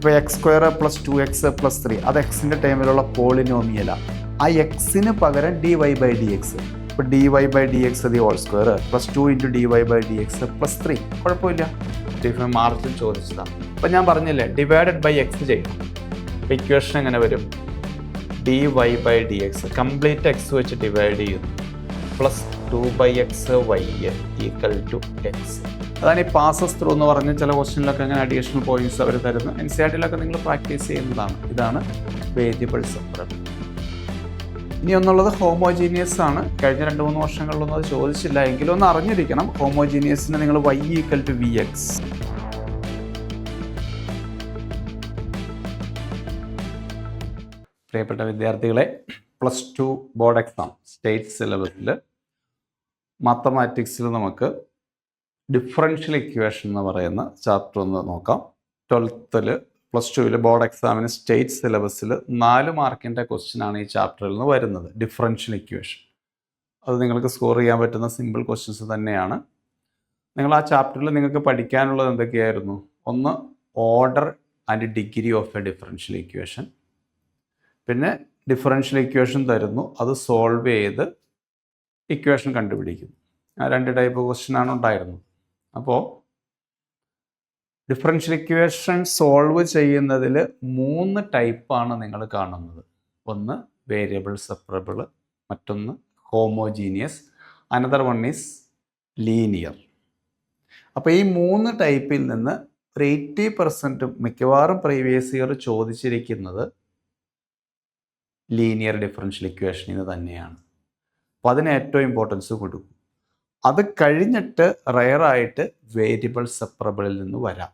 ഇപ്പോൾ X square plus two X plus three. അത് എക്സിന്റെ ടൈമിലുള്ള പോളിനോമിയലാണ് ആ എക്സിന് പകരം D Y by D X ഇപ്പോൾ D Y by D X the whole square plus two into D Y by D X plus three കുഴപ്പമില്ല ഡിഫറെന്റ് മാർജിൻ ചോദിച്ചതാണ് അപ്പം ഞാൻ പറഞ്ഞില്ലേ ഡിവൈഡഡ് ബൈ എക്സ് ചെയ്യും അപ്പോൾ ഇക്വേഷൻ എങ്ങനെ വരും? D Y by D X complete X വെച്ച് ഡിവൈഡ് ചെയ്യുന്നു. Plus two by X Y equal to X അതാണ് ഈ പാസസ് ത്രൂ എന്ന് പറഞ്ഞ ചില ക്വസ്റ്റ്യനിലൊക്കെ അങ്ങനെ അഡീഷണൽ പോയിന്റ്സ് അവർ തരുന്നു എൻ സി ആർ ടിയിലൊക്കെ നിങ്ങൾ പ്രാക്ടീസ് ചെയ്യുന്നതാണ്. ഇതാണ് വേരിയബിൾ സെപ്പറബിൾ. ഇനി ഒന്നുള്ളത് ഹോമോജീനിയസ് ആണ്. കഴിഞ്ഞ രണ്ട് മൂന്ന് വർഷങ്ങളിലൊന്നും അത് ചോദിച്ചില്ല. എങ്കിലും ഒന്ന് അറിഞ്ഞിരിക്കണം. ഹോമോജീനിയസിന് നിങ്ങൾ y equal to v x പ്രിയപ്പെട്ട വിദ്യാർത്ഥികളെ plus two board exam state സിലബസിൽ മാത്തമാറ്റിക്സിൽ നമുക്ക് ഡിഫറൻഷ്യൽ ഇക്വേഷൻ എന്ന് പറയുന്ന ചാപ്റ്റർ ഒന്ന് നോക്കാം. ട്വൽത്തിൽ പ്ലസ് ടുവിൽ ബോർഡ് എക്സാമിന് സ്റ്റേറ്റ് സിലബസിൽ നാല് മാർക്കിന്റെ ക്വസ്റ്റ്യൻ ആണ് ഈ ചാപ്റ്ററിൽ നിന്ന് വരുന്നത്. ഡിഫറൻഷ്യൽ ഇക്വേഷൻ അത് നിങ്ങൾക്ക് സ്കോർ ചെയ്യാൻ പറ്റുന്ന സിമ്പിൾ ക്വസ്റ്റ്യൻസ് തന്നെയാണ്. നിങ്ങൾ ആ ചാപ്റ്ററിൽ നിങ്ങൾക്ക് പഠിക്കാനുള്ളത് എന്തൊക്കെയായിരുന്നു? ഒന്ന് order and degree of a differential equation പിന്നെ ഡിഫറൻഷ്യൽ ഇക്വേഷൻ തരുന്നു. അത് സോൾവ് ചെയ്ത് ഇക്വേഷൻ കണ്ടുപിടിക്കുന്നു. ആ രണ്ട് ടൈപ്പ് ക്വസ്റ്റ്യൻ ആണ് ഉണ്ടായിരുന്നത്. അപ്പോൾ ഡിഫറൻഷ്യൽ ഇക്വേഷൻ സോൾവ് ചെയ്യുന്നതിൽ മൂന്ന് ടൈപ്പാണ് നിങ്ങൾ കാണുന്നത്. ഒന്ന് വേരിയബിൾ സെപ്പറബിൾ മറ്റൊന്ന് homogeneous another one is linear അപ്പോൾ ഈ മൂന്ന് ടൈപ്പിൽ നിന്ന് ഒരു എയ്റ്റി പെർസെന്റും മിക്കവാറും പ്രീവിയസ് ഇയർ ചോദിച്ചിരിക്കുന്നത് ലീനിയർ ഡിഫറൻഷ്യൽ ഇക്വേഷനിൽ നിന്ന് തന്നെയാണ്. അപ്പോൾ അതിന് ഏറ്റവും ഇമ്പോർട്ടൻസ് കൊടുക്കും. അത് കഴിഞ്ഞിട്ട് റയറായിട്ട് വേരിയബിൾ സെപ്പറബിളിൽ നിന്ന് വരാം.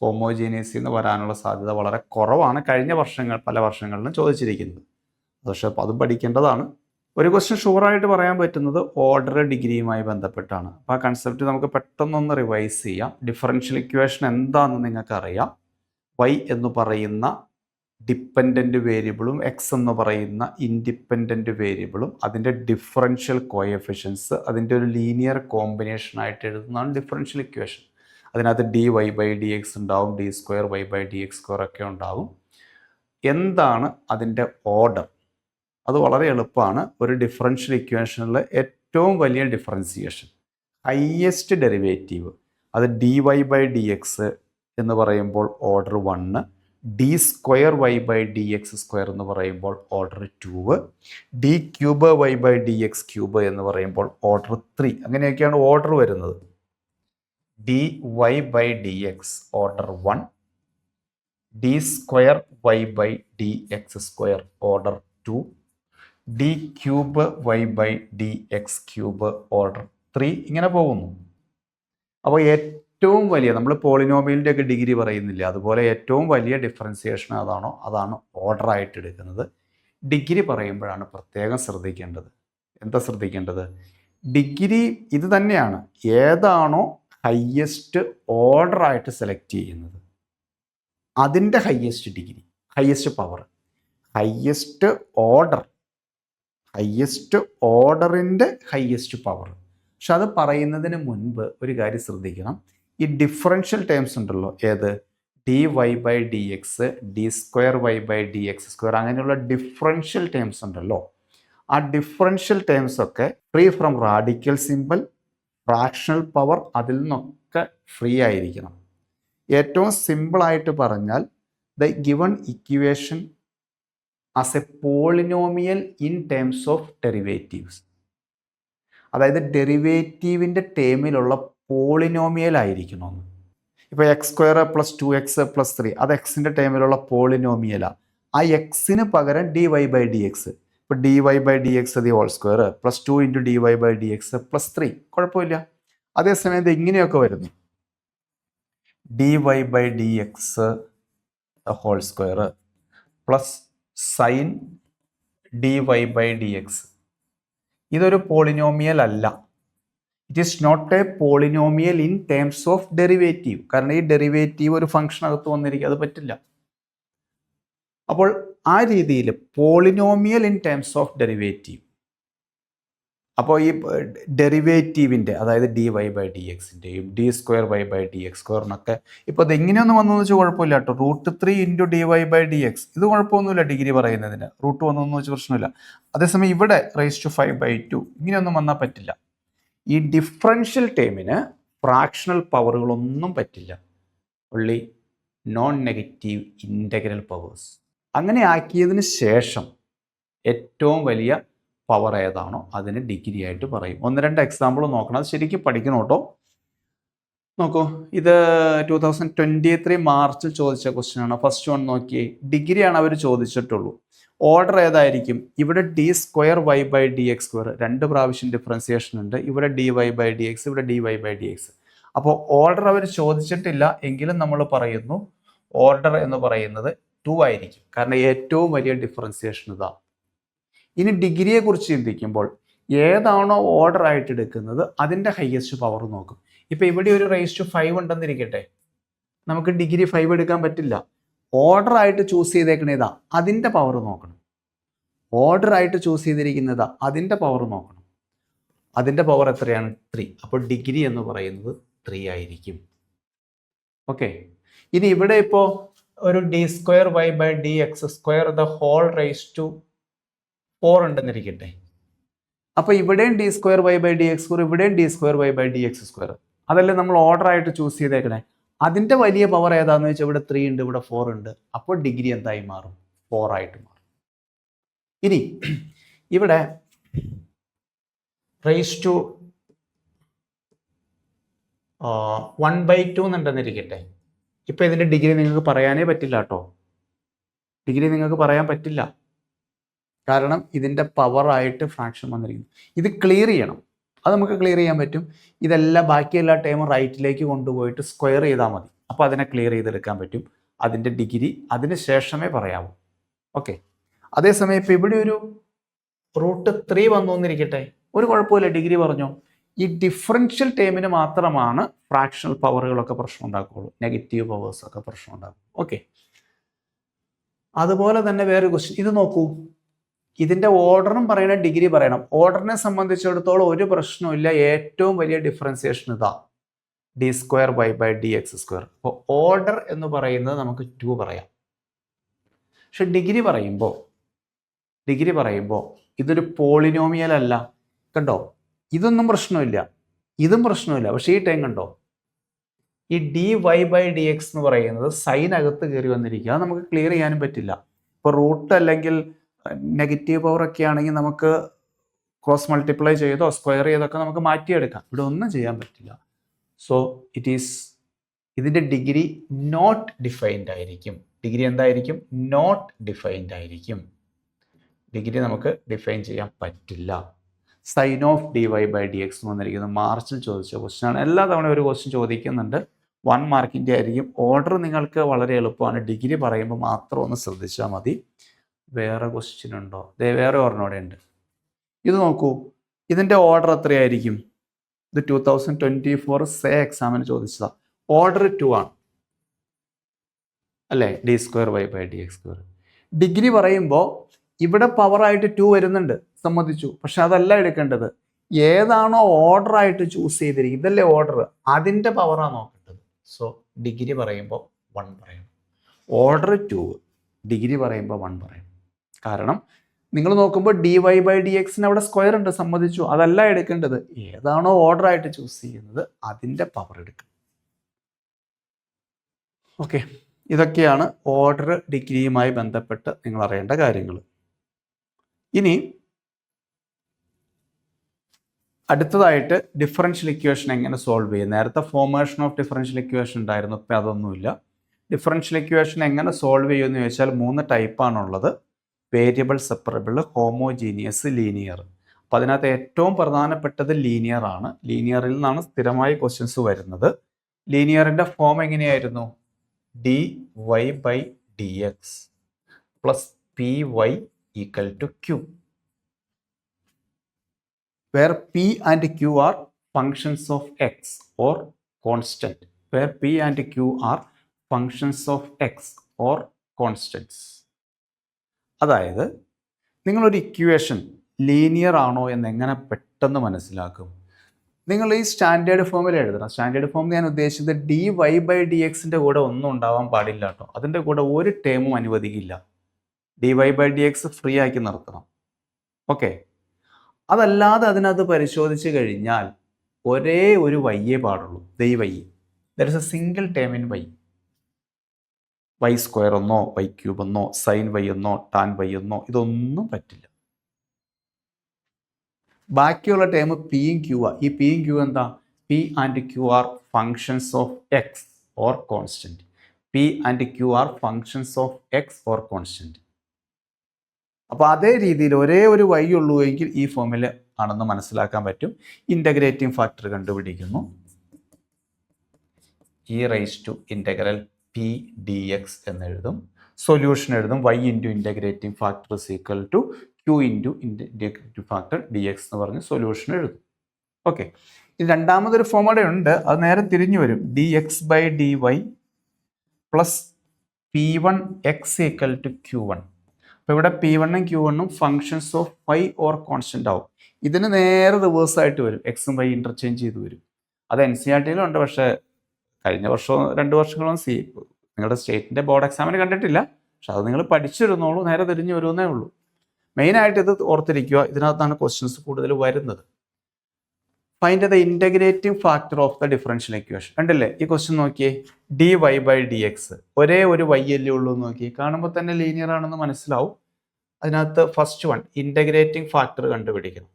ഹോമോജീനിയസിൽ നിന്ന് വരാനുള്ള സാധ്യത വളരെ കുറവാണ് കഴിഞ്ഞ വർഷങ്ങൾ പല വർഷങ്ങളിലും ചോദിച്ചിരിക്കുന്നത്. പക്ഷേ അതും പഠിക്കേണ്ടതാണ്. ഒരു ക്വസ്റ്റ്യൻ ഷുവറായിട്ട് പറയാൻ പറ്റുന്നത് ഓർഡർ ഡിഗ്രിയുമായി ബന്ധപ്പെട്ടാണ്. അപ്പോൾ ആ കൺസെപ്റ്റ് നമുക്ക് പെട്ടെന്നൊന്ന് റിവൈസ് ചെയ്യാം. ഡിഫറൻഷ്യൽ ഇക്വേഷൻ എന്താണെന്ന് നിങ്ങൾക്കറിയാം. വൈ എന്ന് പറയുന്ന ഡിപ്പെൻഡന്റ് വേരിയബിളും എക്സ് എന്ന് പറയുന്ന ഇൻഡിപെൻഡന്റ് വേരിയബിളും അതിന്റെ ഡിഫറൻഷ്യൽ കോയഫിഷ്യൻസ് അതിന്റെ ഒരു ലീനിയർ കോമ്പിനേഷൻ ആയിട്ട് എഴുതുന്നതാണ് ഡിഫറൻഷ്യൽ ഇക്വേഷൻ അതിനകത്ത് d y by d x ഉണ്ടാവും d square y by d x square ഒക്കെ ഉണ്ടാവും. എന്താണ് അതിന്റെ ഓർഡർ അത് വളരെ എളുപ്പമാണ്. ഒരു ഡിഫറൻഷ്യൽ ഇക്വേഷനിലെ ഏറ്റവും വലിയ ഡിഫറൻസിയേഷൻ ഹയ്യസ്റ്റ് ഡെറിവേറ്റീവ് അത് d y by d x എന്ന് പറയുമ്പോൾ order one d square y by d x square എന്ന് പറയുമ്പോൾ order two d cube y by d x cube എന്ന് പറയുമ്പോൾ ഓർഡർ ത്രീ അങ്ങനെയൊക്കെയാണ് ഓർഡർ വരുന്നത്. D y by d x order one d square y by d x square order two d cube y by d x cube order three ഇങ്ങനെ പോകുന്നു. അപ്പോൾ ഏറ്റവും വലിയ നമ്മൾ പോളിനോമിയലിന്റെ ഒക്കെ ഡിഗ്രി പറയുന്നില്ല അതുപോലെ ഏറ്റവും വലിയ ഡിഫറൻസിയേഷൻ അതാണോ? അതാണ് ഓർഡർ ആയിട്ട് എടുക്കുന്നത്. ഡിഗ്രി പറയുമ്പോഴാണ് പ്രത്യേകം ശ്രദ്ധിക്കേണ്ടത്. എന്താ ശ്രദ്ധിക്കേണ്ടത്? ഡിഗ്രി ഇത് തന്നെയാണ്. ഏതാണോ ഹയ്യസ്റ്റ് ഓർഡർ ആയിട്ട് സെലക്ട് ചെയ്യുന്നത്. അതിന്റെ highest degree highest power highest order highest ഓർഡറിന്റെ ഹയ്യസ്റ്റ് പവർ പക്ഷെ അത് പറയുന്നതിന് മുൻപ് ഒരു കാര്യം ശ്രദ്ധിക്കണം. ഈ ഡിഫറൻഷ്യൽ ടേംസ് ഉണ്ടല്ലോ. ഏത്? D y by d x d square y by d x square അങ്ങനെയുള്ള ഡിഫറൻഷ്യൽ ടേംസ് ഉണ്ടല്ലോ. ആ ഡിഫറൻഷ്യൽ ടേംസ് ഒക്കെ free from radical simple fractional power അതിൽ നിന്നൊക്കെ ഫ്രീ ആയിരിക്കണം. ഏറ്റവും സിമ്പിളായിട്ട് പറഞ്ഞാൽ the given equation as a polynomial in terms of derivatives അതായത് ഡെറിവേറ്റീവിന്റെ ടേമിലുള്ള പോളിനോമിയൽ ആയിരിക്കണമെന്ന് ഇപ്പോൾ x square plus two x plus three അത് എക്സിന്റെ ടൈമിലുള്ള പോളിനോമിയലാണ് ആ എക്സിന് പകരം d y by d x ഇപ്പോൾ d y by d x the whole square plus two into d y by d x plus three കുഴപ്പമില്ല. അതേസമയം ഇത് ഇങ്ങനെയൊക്കെ വരുന്നു. D y by d x whole square plus sine d y by d x ഇതൊരു polynomial അല്ല. It is not a polynomial in terms of derivative കാരണം ഈ derivative ഒരു ഫംഗ്ഷൻ അകത്ത് വന്നിരിക്കുക അത് പറ്റില്ല. അപ്പോൾ ആ രീതിയിൽ polynomial in terms of derivative അപ്പോൾ ഈ ഡെറിവേറ്റീവിന്റെ അതായത് D Y by d എക്സിന്റെയും d square y by d x സ്ക്വയറിനൊക്കെ ഇപ്പോൾ അത് എങ്ങനെയൊന്നും വന്നു വെച്ചാൽ കുഴപ്പമില്ല കേട്ടോ. Root three into d y by d x ഇത് കുഴപ്പമൊന്നുമില്ല ഡിഗ്രി പറയുന്നതിന്. റൂട്ട് വന്നു വെച്ച് പ്രശ്നമില്ല. അതേസമയം ഇവിടെ raise to five by two ഇങ്ങനെയൊന്നും വന്നാൽ പറ്റില്ല. ഈ ഡിഫറൻഷ്യൽ ടേമിന് ഫ്രാക്ഷണൽ പവറുകളൊന്നും പറ്റില്ല. Only non negative integral powers അങ്ങനെ ആക്കിയതിന് ശേഷം ഏറ്റവും വലിയ പവർ ഏതാണോ അതിന് ഡിഗ്രി ആയിട്ട് പറയും. ഒന്ന് രണ്ട് എക്സാമ്പിൾ നോക്കണം. അത് ശരിക്കും പഠിക്കണം കേട്ടോ. നോക്കൂ ഇത് ടൂ തൗസൻഡ് ട്വന്റി ത്രീ മാർച്ചിൽ ചോദിച്ച ക്വസ്റ്റ്യൻ ആണ്. ഫസ്റ്റ് വൺ നോക്കി ഡിഗ്രിയാണ് അവർ ചോദിച്ചിട്ടുള്ളൂ. ഓർഡർ ഏതായിരിക്കും? ഇവിടെ d square y by d x square രണ്ട് പ്രാവശ്യം ഡിഫറൻസിയേഷൻ ഉണ്ട്. ഇവിടെ d y by d x ഇവിടെ d y by d x അപ്പോൾ ഓർഡർ അവർ ചോദിച്ചിട്ടില്ല എങ്കിലും നമ്മൾ പറയുന്നു ഓർഡർ എന്ന് പറയുന്നത് ടു ആയിരിക്കും. കാരണം ഏറ്റവും വലിയ ഡിഫറൻസിയേഷൻ ഇതാ. ഇനി ഡിഗ്രിയെ കുറിച്ച് ചിന്തിക്കുമ്പോൾ ഏതാണോ ഓർഡർ ആയിട്ട് എടുക്കുന്നത് അതിന്റെ ഹയസ്റ്റ് പവർ നോക്കും. ഇപ്പം ഇവിടെ ഒരു റേസ് ടു ഫൈവ് ഉണ്ടെന്നിരിക്കട്ടെ. നമുക്ക് ഡിഗ്രി ഫൈവ് എടുക്കാൻ പറ്റില്ല. ഓർഡർ ആയിട്ട് ചൂസ് ചെയ്തേക്കണേതാ അതിന്റെ പവർ നോക്കണം. ഓർഡർ ആയിട്ട് ചൂസ് ചെയ്തിരിക്കുന്നതാ അതിന്റെ പവർ നോക്കണം. അതിന്റെ പവർ എത്രയാണ്? ത്രീ അപ്പോൾ ഡിഗ്രി എന്ന് പറയുന്നത് ത്രീ ആയിരിക്കും. ഓക്കെ ഇനി ഇവിടെ ഇപ്പോൾ ഒരു d square y by d x square the whole raise to four ഉണ്ടെന്നിരിക്കട്ടെ. അപ്പോൾ ഇവിടെയും d square y by d x square ഇവിടെയും d square y by d x square അതല്ലേ നമ്മൾ ഓർഡർ ആയിട്ട് ചൂസ് ചെയ്തേക്കണേ? അതിന്റെ വലിയ പവർ ഏതാണെന്ന് വെച്ചാൽ ഇവിടെ ത്രീ ഉണ്ട് ഇവിടെ ഫോർ ഉണ്ട്. അപ്പോൾ ഡിഗ്രി എന്തായി മാറും? ഫോർ ആയിട്ട് മാറും. ഇനി ഇവിടെ raise to one by two എന്നുണ്ടെന്നിരിക്കട്ടെ. ഇപ്പം ഇതിന്റെ ഡിഗ്രി നിങ്ങൾക്ക് പറയാനേ പറ്റില്ല കേട്ടോ. ഡിഗ്രി നിങ്ങൾക്ക് പറയാൻ പറ്റില്ല. കാരണം ഇതിന്റെ പവറായിട്ട് ഫ്രാക്ഷൻ വന്നിരിക്കുന്നു. ഇത് ക്ലിയർ ചെയ്യണം. അത് നമുക്ക് ക്ലിയർ ചെയ്യാൻ പറ്റും. ഇതെല്ലാം ബാക്കി എല്ലാ ടൈമും റൈറ്റിലേക്ക് കൊണ്ടുപോയിട്ട് സ്ക്വയർ ചെയ്താൽ മതി. അപ്പോൾ അതിനെ ക്ലിയർ ചെയ്തെടുക്കാൻ പറ്റും. അതിന്റെ ഡിഗ്രി അതിന് ശേഷമേ പറയാവൂ. ഓക്കെ അതേസമയം ഇപ്പോൾ ഇവിടെ ഒരു റൂട്ട് ത്രീ വന്നു എന്നിരിക്കട്ടെ. ഒരു കുഴപ്പമില്ല ഡിഗ്രി പറഞ്ഞോ. ഈ ഡിഫറൻഷ്യൽ ടേമിന് മാത്രമാണ് ഫ്രാക്ഷണൽ പവറുകളൊക്കെ പ്രശ്നം ഉണ്ടാക്കുകയുള്ളൂ. നെഗറ്റീവ് പവേഴ്സൊക്കെ പ്രശ്നം ഉണ്ടാക്കും ഓക്കെ അതുപോലെ തന്നെ വേറെ ക്വസ്റ്റ്യൻ ഇത് നോക്കൂ. ഇതിന്റെ ഓർഡറും പറയണം ഡിഗ്രി പറയണം. ഓർഡറിനെ സംബന്ധിച്ചിടത്തോളം ഒരു പ്രശ്നമില്ല ഏറ്റവും വലിയ ഡിഫറൻസിയേഷൻ ഇതാ. D square y by d x square അപ്പോൾ ഓർഡർ എന്ന് പറയുന്നത് നമുക്ക് ടു പറയാം. പക്ഷെ ഡിഗ്രി പറയുമ്പോൾ ഡിഗ്രി പറയുമ്പോൾ ഇതൊരു പോളിനോമിയൽ അല്ല. കണ്ടോ? ഇതൊന്നും പ്രശ്നമില്ല. ഇതും പ്രശ്നമില്ല. പക്ഷേ ഈ ടൈം കണ്ടോ? ഈ d y by d x എന്ന് പറയുന്നത് സൈൻ അകത്ത് കയറി വന്നിരിക്കുക. നമുക്ക് ക്ലിയർ ചെയ്യാനും പറ്റില്ല. ഇപ്പോൾ റൂട്ട് അല്ലെങ്കിൽ നെഗറ്റീവ് പവർ ഒക്കെ ആണെങ്കിൽ നമുക്ക് ക്രോസ് മൾട്ടിപ്ലൈ ചെയ്തോ സ്ക്വയർ ചെയ്തൊക്കെ നമുക്ക് മാറ്റിയെടുക്കാം. ഇവിടെ ഒന്നും ചെയ്യാൻ പറ്റില്ല. സോ ഇറ്റ് ഈസ് ഇതിന്റെ ഡിഗ്രി നോട്ട് ഡിഫൈൻഡ് ആയിരിക്കും. ഡിഗ്രി എന്തായിരിക്കും? നോട്ട് ഡിഫൈൻഡ് ആയിരിക്കും. ഡിഗ്രി നമുക്ക് ഡിഫൈൻ ചെയ്യാൻ പറ്റില്ല. Sine of d y by d x വന്നിരിക്കുന്നത് മാർച്ചിൽ ചോദിച്ച ക്വസ്റ്റിനാണ് എല്ലാ തവണ ഒരു ക്വസ്റ്റ്യൻ ചോദിക്കുന്നുണ്ട്. വൺ മാർക്കിന്റെ ആയിരിക്കും. ഓർഡർ നിങ്ങൾക്ക് വളരെ എളുപ്പമാണ്. ഡിഗ്രി പറയുമ്പോൾ മാത്രം ഒന്ന് ശ്രദ്ധിച്ചാൽ മതി. വേറെ ക്വസ്റ്റ്യൻ ഉണ്ടോ? ദേ വേറെ ഒരെണ്ണോടെ ഉണ്ട്. ഇത് നോക്കൂ. ഇതിന്റെ ഓർഡർ എത്രയായിരിക്കും? ഇത് two thousand twenty four say എക്സാമിന് ചോദിച്ചതാണ് ഓർഡർ ടു ആണ്. അല്ലേ? D square y by d x square degree പറയുമ്പോൾ ഇവിടെ പവറായിട്ട് ടു വരുന്നുണ്ട്. സമ്മതിച്ചു. പക്ഷെ അതല്ല എടുക്കേണ്ടത്. ഏതാണോ ഓർഡർ ആയിട്ട് ചൂസ് ചെയ്തിരിക്കുന്നത് ഇതല്ലേ ഓർഡർ അതിന്റെ പവറാണ് നോക്കേണ്ടത്. സോ ഡിഗ്രി പറയുമ്പോൾ വൺ പറയണം. ഓർഡർ ടു ഡിഗ്രി പറയുമ്പോൾ വൺ പറയണം. കാരണം നിങ്ങൾ നോക്കുമ്പോൾ ഡി വൈ ബൈ ഡി എക്സിന് അവിടെ സ്ക്വയർ ഉണ്ട് സമ്മതിച്ചു. അതല്ല എടുക്കേണ്ടത്. ഏതാണോ ഓർഡർ ആയിട്ട് ചൂസ് ചെയ്യുന്നത് അതിന്റെ പവർ എടുക്കുക. ഓക്കെ ഇതൊക്കെയാണ് ഓർഡർ ഡിഗ്രിയുമായി ബന്ധപ്പെട്ട് നിങ്ങൾ അറിയേണ്ട കാര്യങ്ങൾ. ഇനി അടുത്തതായിട്ട് ഡിഫറൻഷ്യൽ ഇക്വേഷൻ എങ്ങനെ സോൾവ് ചെയ്യും? നേരത്തെ ഫോമേഷൻ ഓഫ് ഡിഫറൻഷ്യൽ ഇക്വേഷൻ ഉണ്ടായിരുന്നു ഇപ്പം അതൊന്നുമില്ല. ഡിഫറൻഷ്യൽ ഇക്വേഷൻ എങ്ങനെ സോൾവ് ചെയ്യുമെന്ന് ചോദിച്ചാൽ മൂന്ന് ടൈപ്പാണുള്ളത് വേരിയബിൾ സെപ്പറബിൾ ഹോമോജീനിയസ് ലീനിയർ അപ്പോൾ അതിനകത്ത് ഏറ്റവും പ്രധാനപ്പെട്ടത് ലീനിയർ ആണ്. ലീനിയറിൽ നിന്നാണ് സ്ഥിരമായി ക്വസ്റ്റ്യൻസ് വരുന്നത്. ലീനിയറിന്റെ ഫോം എങ്ങനെയായിരുന്നു? D y by d x plus p y equal to q where p and q are functions of x or constant where p and q are functions of x or constants. അതായത് നിങ്ങളൊരു equation linear ആണോ എന്ന് എങ്ങനെ പെട്ടെന്ന് മനസ്സിലാക്കും? നിങ്ങൾ ഈ standard ഫോമിൽ എഴുതണം. സ്റ്റാൻഡേർഡ് ഫോം ഞാൻ ഉദ്ദേശിച്ചത് ഡി വൈ ബൈ ഡി എക്സിന്റെ കൂടെ ഒന്നും ഉണ്ടാവാൻ പാടില്ല കേട്ടോ അതിന്റെ കൂടെ ഒരു ടേമും അനുവദിക്കില്ല. D y by d x free ആക്കി നിർത്തണം. ഓക്കെ അതല്ലാതെ അതിനകത്ത് പരിശോധിച്ച് കഴിഞ്ഞാൽ ഒരേ ഒരു വയ്യേ പാടുള്ളൂ. ദൈവയ്യേ there is a single term in y y square എന്നോ വൈ ക്യൂബ് എന്നോ സൈൻ വൈ എന്നോ ടാൻ വൈ എന്നോ ഇതൊന്നും പറ്റില്ല. ബാക്കിയുള്ള ടേം പിയും ക്യൂ ആ. ഈ പിയും ക്യൂ എന്താ? P and q are functions of x or constant p and q are functions of x or constant അപ്പോൾ അതേ രീതിയിൽ ഒരേ ഒരു വൈ ഉള്ളൂ എങ്കിൽ ഈ ഫോമിൽ ആണെന്ന് മനസ്സിലാക്കാൻ പറ്റും. ഇന്റഗ്രേറ്റിംഗ് ഫാക്ടർ കണ്ടുപിടിക്കുന്നു. E raise to integral p d x എന്നെഴുതും. Solution എഴുതും. Y into integrating factor is equal to q into integrative factor d x എന്ന് പറഞ്ഞ് സൊല്യൂഷൻ എഴുതും. ഓക്കെ ഇത് രണ്ടാമതൊരു ഫോം അവിടെ ഉണ്ട്. അത് നേരെ തിരിഞ്ഞു വരും. D x by d y plus p one x equal to q one അപ്പോൾ ഇവിടെ പി വണ്ണും ക്യൂ വണ്ണും functions of y or constant ആവും. ഇതിന് നേരെ റിവേഴ്സ് ആയിട്ട് വരും. എക്സും വൈ ഇന്റർചേഞ്ച് ചെയ്ത് വരും. അത് എൻ സി ആർ ടിയിലുണ്ട് പക്ഷേ കഴിഞ്ഞ വർഷവും രണ്ട് വർഷങ്ങളും സി നിങ്ങളുടെ സ്റ്റേറ്റിന്റെ ബോർഡ് എക്സാമിന് കണ്ടിട്ടില്ല. പക്ഷെ അത് നിങ്ങൾ പഠിച്ചിരുന്നോളൂ നേരെ തിരിഞ്ഞു വരുമെന്നേ ഉള്ളൂ. മെയിനായിട്ട് ഇത് ഓർത്തിരിക്കുക ഇതിനകത്താണ് ക്വസ്റ്റ്യൻസ് കൂടുതൽ വരുന്നത്. Find the integrating factor of the differential equation കണ്ടില്ലേ? ഈ ക്വസ്റ്റ്യൻ നോക്കിയേ. D y by d x ഒരേ ഒരു വൈ എല്ലേ ഉള്ളൂ എന്ന് നോക്കി കാണുമ്പോൾ തന്നെ ലീനിയർ ആണെന്ന് മനസ്സിലാവും. അതിനകത്ത് ഫസ്റ്റ് വൺ ഇന്റഗ്രേറ്റിംഗ് ഫാക്ടർ കണ്ടുപിടിക്കണം.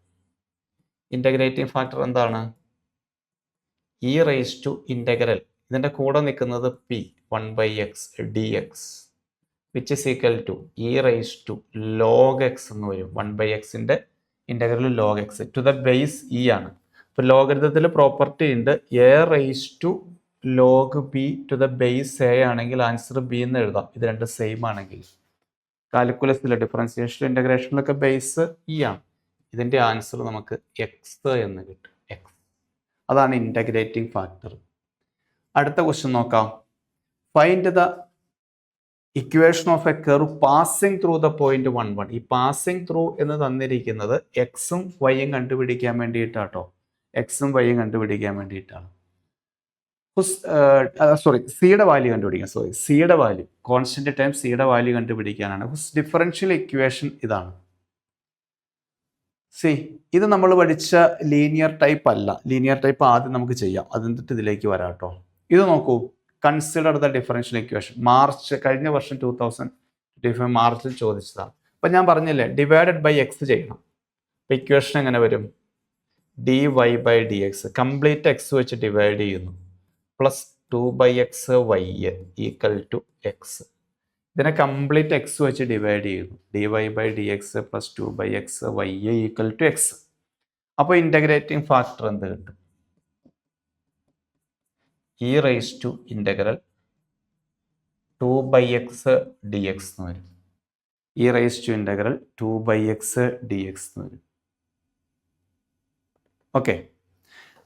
ഇന്റഗ്രേറ്റിംഗ് ഫാക്ടർ എന്താണ്? ഇ റേസ് ടു ഇന്റഗ്രൽ ഇതിന്റെ കൂടെ നിൽക്കുന്നത് p one by x d x which is equal to e raise to log x എന്ന് വരും. വൺ ബൈ എക്സിന്റെ integral log x to the base e ആണ്. അപ്പോൾ ലോഗരിതത്തിൽ പ്രോപ്പർട്ടി ഉണ്ട്. A raise to log b to the base a ആണെങ്കിൽ answer B എന്ന് എഴുതാം. ഇത് രണ്ട് സെയിം ആണെങ്കിൽ. കാൽക്കുലസിൽ ഡിഫറൻസിയേഷൻ ഇന്റഗ്രേഷനിലൊക്കെ ബേസ് ഇ ആണ്. ഇതിന്റെ ആൻസർ നമുക്ക് എക്സ് എന്ന് കിട്ടും. എക്സ് അതാണ് ഇന്റഗ്രേറ്റിംഗ് ഫാക്ടർ അടുത്ത ക്വസ്റ്റ്യൻ നോക്കാം. Find the equation of a curve passing through the point one one ഈ പാസിംഗ് ത്രൂ എന്ന് തന്നിരിക്കുന്നത് എക്സും വൈയും കണ്ടുപിടിക്കാൻ വേണ്ടിയിട്ടാട്ടോ. എക്സും വൈയും കണ്ടുപിടിക്കാൻ വേണ്ടിയിട്ടാണ്. സോറി സിയുടെ വാല്യൂ കണ്ടുപിടിക്കാം. സോറി സിയുടെ വാല്യൂ കോൺസ്റ്റന്റ് ടൈം സിയുടെ വാല്യൂ കണ്ടുപിടിക്കാനാണ്. ഹുസ് ഡിഫറൻഷ്യൽ ഇക്വേഷൻ ഇതാണ്? സി ഇത് നമ്മൾ പഠിച്ച ലീനിയർ ടൈപ്പ് അല്ല. ലീനിയർ ടൈപ്പ് ആദ്യം നമുക്ക് ചെയ്യാം. അതിന്നിട്ട് ഇതിലേക്ക് വരാം കേട്ടോ. ഇത് നോക്കൂ. Consider the differential equation March കഴിഞ്ഞ വർഷം ടൂ തൗസൻഡ് ഫൈവ് മാർച്ചിൽ ചോദിച്ചതാണ്. അപ്പം ഞാൻ പറഞ്ഞില്ലേ ഡിവൈഡഡ് ബൈ എക്സ് ചെയ്യണം. അപ്പം ഇക്വേഷൻ എങ്ങനെ വരും? D y by d x complete x വെച്ച് ഡിവൈഡ് ചെയ്യുന്നു. Plus two by x y equal to x ഇതിനെ കംപ്ലീറ്റ് എക്സ് വെച്ച് ഡിവൈഡ് ചെയ്യുന്നു. D y by d x plus two by x y equal to x അപ്പോൾ integrating factor എന്ത് കിട്ടും? E raise to integral two by x d x എന്ന് വരും. E raise to integral two by x d x എന്ന് വരും. Okay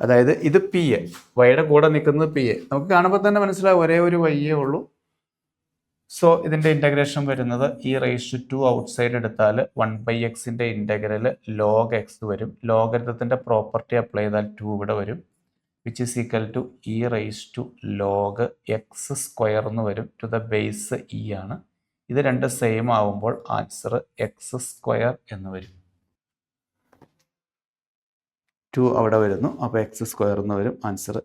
അതായത് ഇത് P A വൈയുടെ കൂടെ നിൽക്കുന്നത് പി എ നമുക്ക് കാണുമ്പോൾ തന്നെ മനസ്സിലാവും ഒരേ ഒരു വൈയേ ഉള്ളൂ. സോ ഇതിന്റെ ഇന്റഗ്രേഷൻ വരുന്നത് e raise to two outside എടുത്താൽ വൺ ബൈ എക്സിന്റെ ഇന്റഗ്രൽ ലോഗ് എക്സ് വരും. ലോഗരിതത്തിന്റെ പ്രോപ്പർട്ടി അപ്ലൈ ചെയ്താൽ ടു ഇവിടെ വരും. Which is equal to e raise to log x square എന്ന് വരും ടു ദ ബേസ് ഇ ആണ്. ഇത് രണ്ട് സെയിം ആവുമ്പോൾ ആൻസർ എക്സ് സ്ക്വയർ എന്ന് വരും. ടു അവിടെ വരുന്നു. അപ്പോൾ എക്സ് സ്ക്വയർ എന്ന് വരും. ആൻസർ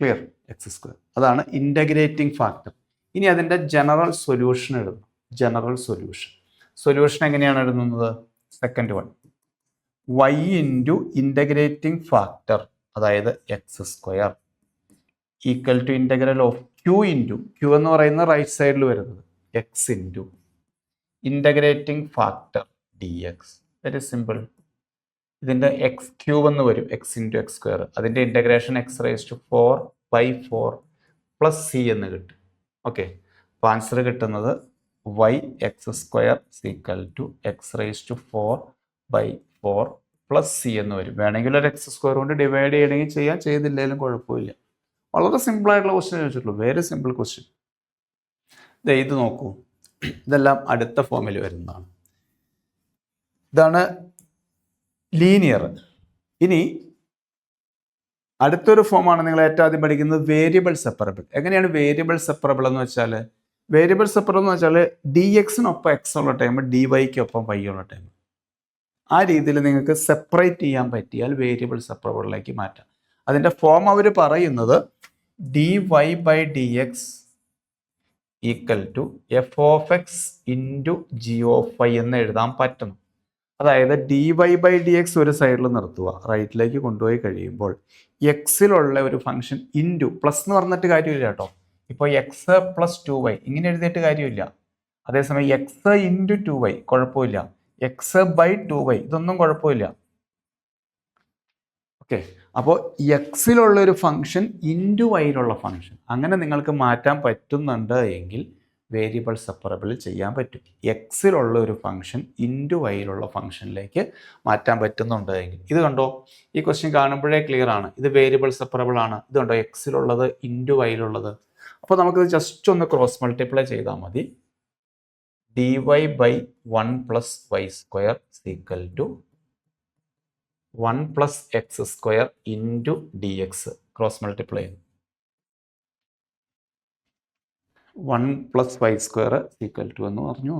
ക്ലിയർ എക്സ് സ്ക്വയർ അതാണ് ഇന്റഗ്രേറ്റിംഗ് ഫാക്ടർ ഇനി അതിന്റെ ജനറൽ സൊല്യൂഷൻ എഴുതുന്നു. ജനറൽ സൊല്യൂഷൻ സൊല്യൂഷൻ എങ്ങനെയാണ് എഴുതുന്നത്? Second one y into integrating factor അതായത് x square equal to integral of q into q എന്ന് പറയുന്ന റൈറ്റ് സൈഡിൽ വരുന്നത് x into integrating factor d x very simple ഇതിന്റെ എക്സ് ക്യൂബ് എന്ന് വരും. എക്സ് ഇന്റു എക്സ് സ്ക്വയർ അതിന്റെ integration x raise to four by four plus c എന്ന് കിട്ടും. ഓക്കെ അപ്പോൾ ആൻസർ കിട്ടുന്നത് Y X square is equal to x raise to four by four plus c എന്ന് വരും. വേണമെങ്കിൽ ഒരു എക്സ് സ്ക്വയർ കൊണ്ട് ഡിവൈഡ് ചെയ്യണമെങ്കിൽ ചെയ്യാം ചെയ്തില്ലെങ്കിലും കുഴപ്പമില്ല. വളരെ സിമ്പിൾ ആയിട്ടുള്ള ക്വസ്റ്റ്യൻ ചോദിച്ചിട്ടുള്ളൂ. വെരി സിമ്പിൾ ക്വസ്റ്റ്യൻ ഇത് നോക്കൂ. ഇതെല്ലാം അടുത്ത ഫോമിൽ വരുന്നതാണ്. ഇതാണ് ലീനിയർ ഇനി അടുത്തൊരു ഫോമാണ് നിങ്ങൾ ഏറ്റവും ആദ്യം പഠിക്കുന്നത് വേരിയബിൾ സെപ്പറബിൾ എങ്ങനെയാണ് വേരിയബിൾ സെപ്പറബിൾ എന്ന് വെച്ചാൽ വേരിയബിൾ സെപ്പറബിൾ എന്ന് വെച്ചാൽ ഡി എക്സിനൊപ്പം എക്സ് ഉള്ള ടൈം ഡി വൈക്കൊപ്പം വൈ ഉള്ള ടൈം ആ രീതിയിൽ നിങ്ങൾക്ക് സെപ്പറേറ്റ് ചെയ്യാൻ പറ്റിയാൽ വേരിയബിൾ സെപ്പറബിളിലേക്ക് മാറ്റാം. അതിന്റെ ഫോം അവർ പറയുന്നത് d y by d x equal to f of x into g of y എന്ന് എഴുതാൻ പറ്റണം. അതായത് d y by d x ഒരു സൈഡിൽ നിർത്തുക റൈറ്റിലേക്ക് കൊണ്ടുപോയി കഴിയുമ്പോൾ എക്സിലുള്ള ഒരു ഫംഗ്ഷൻ ഇന്റു പ്ലസ് എന്ന് പറഞ്ഞിട്ട് കാര്യമില്ല കേട്ടോ. ഇപ്പോൾ എക്സ് പ്ലസ് ടു വൈ ഇങ്ങനെ എഴുതിയിട്ട് കാര്യമില്ല. അതേസമയം എക്സ് ഇന്റു ടു വൈ കുഴപ്പമില്ല. എക്സ് ബൈ ടു വൈ ഇതൊന്നും കുഴപ്പമില്ല. ഓക്കെ അപ്പോൾ എക്സിലുള്ള ഒരു ഫംഗ്ഷൻ ഇന്റു വൈയിലുള്ള ഫംഗ്ഷൻ അങ്ങനെ നിങ്ങൾക്ക് മാറ്റാൻ പറ്റുന്നുണ്ട് എങ്കിൽ വേരിയബിൾ സെപ്പറബിൾ ചെയ്യാൻ പറ്റും. എക്സിലുള്ള ഒരു ഫംഗ്ഷൻ ഇന്റു വൈയിലുള്ള ഫംഗ്ഷനിലേക്ക് മാറ്റാൻ പറ്റുന്നുണ്ട് എങ്കിൽ. ഇത് കണ്ടോ? ഈ ക്വസ്റ്റ്യൻ കാണുമ്പോഴേ ക്ലിയർ ആണ്. ഇത് വേരിയബിൾ സെപ്പറബിൾ ആണ്. ഇത് കണ്ടോ? എക്സിലുള്ളത് ഇന്റു വൈയിലുള്ളത് അപ്പോൾ നമുക്കിത് ജസ്റ്റ് ഒന്ന് ക്രോസ് മൾട്ടിപ്ലൈ ചെയ്താൽ മതി. D y by one plus y square equal to one plus x square into d x cross multiply one plus y square equal to എന്ന് പറഞ്ഞു.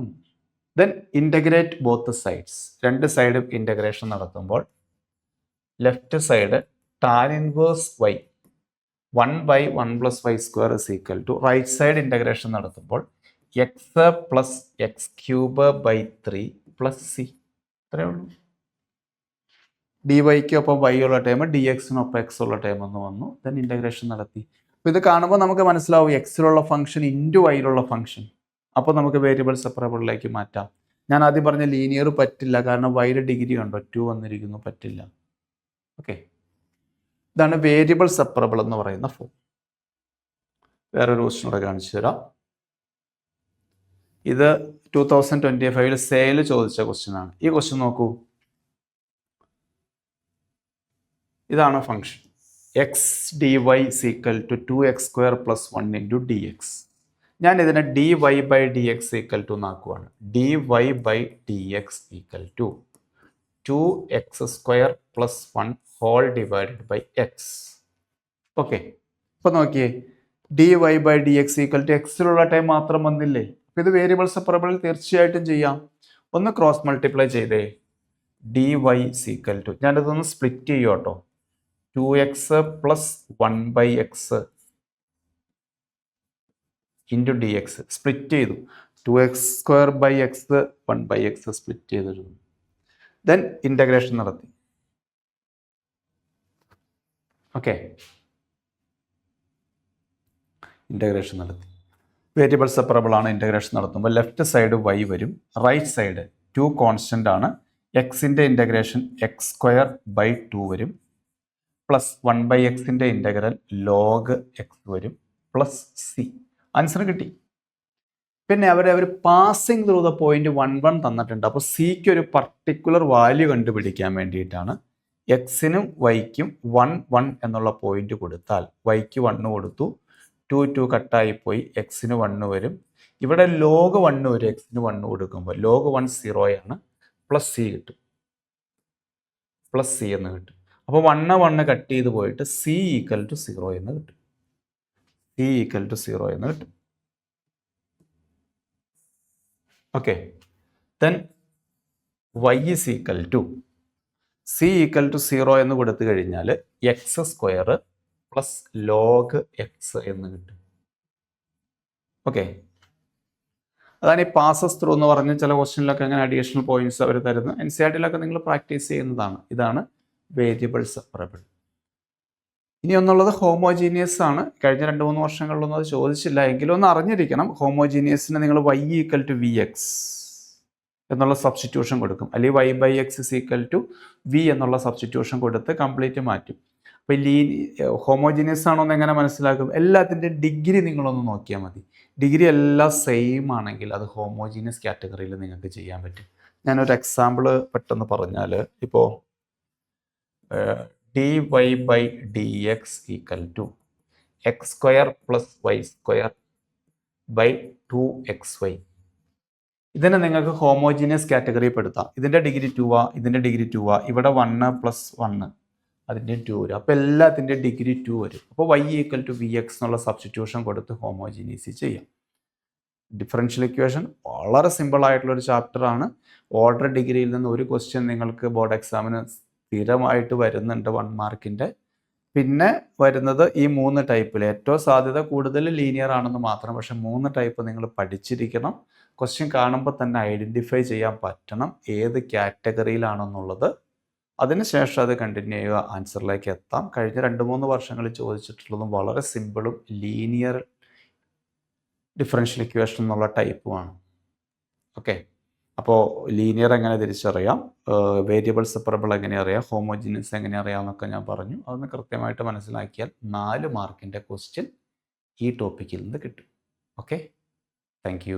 ദെൻ ഇന്റഗ്രേറ്റ് ബോത്ത് സൈഡ്സ് രണ്ട് സൈഡും integration നടത്തുമ്പോൾ left side tan inverse y one by one plus y square equal to right side integration നടത്തുമ്പോൾ x plus x cube by three plus c. ഇത്രയേ ഉള്ളൂ. D വൈക്ക് ഒപ്പം വൈ ഉള്ള time D എക്സിനൊപ്പം എക്സ് ഉള്ള ടൈം എന്ന് വന്നു. ദെൻ ഇന്റഗ്രേഷൻ നടത്തി. അപ്പോൾ ഇത് കാണുമ്പോൾ നമുക്ക് മനസ്സിലാവും എക്സിലുള്ള ഫംഗ്ഷൻ ഇന്റു വൈയിലുള്ള ഫംഗ്ഷൻ അപ്പോൾ നമുക്ക് വേരിയബിൾ സെപ്പറബിളിലേക്ക് മാറ്റാം. ഞാൻ ആദ്യം പറഞ്ഞ ലീനിയർ പറ്റില്ല. കാരണം വൈയുടെ ഡിഗ്രി ഉണ്ടോ ടു വന്നിരിക്കുന്നു. പറ്റില്ല. ഓക്കെ ഇതാണ് വേരിയബിൾ സെപ്പറബിൾ എന്ന് പറയുന്ന ഫോം വേറൊരു ക്വസ്റ്റൻ കൂടെ കാണിച്ചു തരാം. ഇത് ടൂ തൗസൻഡ് ട്വന്റി ഫൈവിൽ സെയിൽ ചോദിച്ച ക്വസ്റ്റ്യൻ ആണ്. ഈ ക്വസ്റ്റ്യൻ നോക്കൂ. ഇതാണ് function x d y equal to two x square plus one into d x ഞാൻ ഇതിനെ d y by d x equal to എന്നാക്കുവാണ്. D y by d x equal to two x square plus one whole divided by x okay ഇപ്പം നോക്കിയേ. D y by d x equal to എക്സിലുള്ള time മാത്രം വന്നില്ലേ? ഇത് variable separable തീർച്ചയായിട്ടും ചെയ്യാം. ഒന്ന് cross multiply ചെയ്തേ. D Y equal to ഞാനിതൊന്ന് സ്പ്ലിറ്റ് ചെയ്യും കേട്ടോ two x plus one by x into d x split ചെയ്തു. Two x square by x one by x split ചെയ്തിരുന്നു ദെൻ ഇന്റഗ്രേഷൻ നടത്തി. ഓക്കെ ഇന്റഗ്രേഷൻ നടത്തി. വേരിയബിൾ സെപ്പറബിൾ ആണ് integration നടത്തുമ്പോൾ left side Y വരും റൈറ്റ് സൈഡ് ടു കോൺസ്റ്റന്റ് ആണ് എക്സിന്റെ integration x square by two വരും പ്ലസ് വൺ ബൈ എക്സിന്റെ ഇന്റഗ്രൽ ലോഗ് എക്സ് വരും പ്ലസ് സി ആൻസർ കിട്ടി. പിന്നെ അവർ അവർ passing through the point one one തന്നിട്ടുണ്ട്. അപ്പോൾ സിക്ക് ഒരു പർട്ടിക്കുലർ വാല്യൂ കണ്ടുപിടിക്കാൻ വേണ്ടിയിട്ടാണ് എക്സിനും വൈക്കും വൺ വൺ എന്നുള്ള പോയിന്റ് കൊടുത്താൽ വൈക്ക് വണ്ണ് കൊടുത്തു ടു ടു കട്ടായിപ്പോയി എക്സിന് വണ്ണ് വരും. ഇവിടെ ലോഗ് വണ്ണ് വരും എക്സിന് വണ്ണ് കൊടുക്കുമ്പോൾ ലോഗ് വൺ സീറോയാണ് പ്ലസ് സി കിട്ടും. പ്ലസ് സി എന്ന് കിട്ടും. അപ്പോൾ വണ്ണ് വണ്ണ് കട്ട് ചെയ്ത് പോയിട്ട് സി ഈക്വൽ ടു സീറോ എന്ന് കിട്ടും. സി ഈക്വൽ ടു സീറോ എന്ന് കിട്ടും. Okay then y is equal to c equal to zero എന്ന് കൊടുത്തു കഴിഞ്ഞാൽ x square plus log x എന്ന് കിട്ടും. ഓക്കെ അതാണ് ഈ പാസസ് ത്രൂ എന്ന് പറഞ്ഞ ചില ക്വസ്റ്റ്യനിലൊക്കെ അങ്ങനെ അഡീഷണൽ പോയിന്റ്സ് അവർ തരുന്നു. എൻ സി ആർ ടിയിലൊക്കെ നിങ്ങൾ പ്രാക്ടീസ് ചെയ്യുന്നതാണ്. ഇതാണ് വേരിയബിൾ സെപ്പറബിൾ ഇനി ഒന്നുള്ളത് ഹോമോജീനിയസ് ആണ്. കഴിഞ്ഞ രണ്ട് മൂന്ന് വർഷങ്ങളിലൊന്നും അത് ചോദിച്ചില്ല. എങ്കിലും ഒന്ന് അറിഞ്ഞിരിക്കണം. ഹോമോജീനിയസിന് നിങ്ങൾ y equal to v x എന്നുള്ള സബ്സ്റ്റിറ്റ്യൂഷൻ കൊടുക്കും. അല്ലെങ്കിൽ y by x is equal to v എന്നുള്ള സബ്സ്റ്റിറ്റ്യൂഷൻ കൊടുത്ത് കംപ്ലീറ്റ് മാറ്റും. അപ്പോൾ ലീ ഹോമോജീനിയസ് ആണോ എന്ന് എങ്ങനെ മനസ്സിലാക്കും? എല്ലാത്തിന്റെ ഡിഗ്രി നിങ്ങളൊന്ന് നോക്കിയാൽ മതി. ഡിഗ്രി എല്ലാം സെയിം ആണെങ്കിൽ അത് ഹോമോജീനിയസ് കാറ്റഗറിയിൽ നിങ്ങൾക്ക് ചെയ്യാൻ പറ്റും. ഞാനൊരു എക്സാമ്പിൾ പെട്ടെന്ന് പറഞ്ഞാൽ ഇപ്പോൾ d y by d x equal to x square plus y square by two x y ഇതിനെ നിങ്ങൾക്ക് ഹോമോജീനിയസ് കാറ്റഗറിയിൽ പെടുത്താം. ഇതിന്റെ ഡിഗ്രി ടു ആ ഇതിന്റെ ഡിഗ്രി ടു ആ ഇവിടെ വണ്ണ് പ്ലസ് വണ്ണ് അതിന്റെ ടു വരും. അപ്പോൾ എല്ലാത്തിന്റെ ഡിഗ്രി ടു വരും. അപ്പോൾ y equal to v x എന്നുള്ള സബ്സ്റ്റിറ്റ്യൂഷൻ കൊടുത്ത് ഹോമോജിനീസി ചെയ്യാം. ഡിഫറൻഷ്യൽ ഇക്വേഷൻ വളരെ ചാപ്റ്റർ ആണ്. ഓർഡർ ഡിഗ്രിയിൽ നിന്ന് ഒരു ക്വസ്റ്റ്യൻ നിങ്ങൾക്ക് ബോർഡ് എക്സാമിന് സ്ഥിരമായിട്ട് വരുന്നുണ്ട് വൺ മാർക്കിന്റെ പിന്നെ വരുന്നത് ഈ മൂന്ന് ടൈപ്പിൽ ഏറ്റവും സാധ്യത കൂടുതൽ ലീനിയർ ആണെന്ന് മാത്രം. പക്ഷേ മൂന്ന് ടൈപ്പ് നിങ്ങൾ പഠിച്ചിരിക്കണം. ക്വസ്റ്റ്യൻ കാണുമ്പോൾ തന്നെ ഐഡന്റിഫൈ ചെയ്യാൻ പറ്റണം. ഏത് കാറ്റഗറിയിലാണെന്നുള്ളത് അതിനുശേഷം അത് കണ്ടിന്യൂ ചെയ്യുക. ആൻസറിലേക്ക് എത്താം. കഴിഞ്ഞ രണ്ട് മൂന്ന് വർഷങ്ങളിൽ ചോദിച്ചിട്ടുള്ളതും വളരെ സിമ്പിളും ലീനിയർ ഡിഫറൻഷ്യൽ ഇക്വേഷൻ എന്നുള്ള ടൈപ്പുമാണ് ഓക്കെ അപ്പോൾ ലീനിയർ എങ്ങനെ തിരിച്ചറിയാം? വേരിയബിൾ സെപ്പറബിൾ എങ്ങനെ അറിയാം? ഹോമോജിനിയസ് എങ്ങനെ അറിയാം എന്നൊക്കെ ഞാൻ പറഞ്ഞു. അതൊന്ന് കൃത്യമായിട്ട് മനസ്സിലാക്കിയാൽ നാല് മാർക്കിന്റെ ക്വസ്റ്റ്യൻ ഈ ടോപ്പിക്കിൽ നിന്ന് കിട്ടും. Okay thank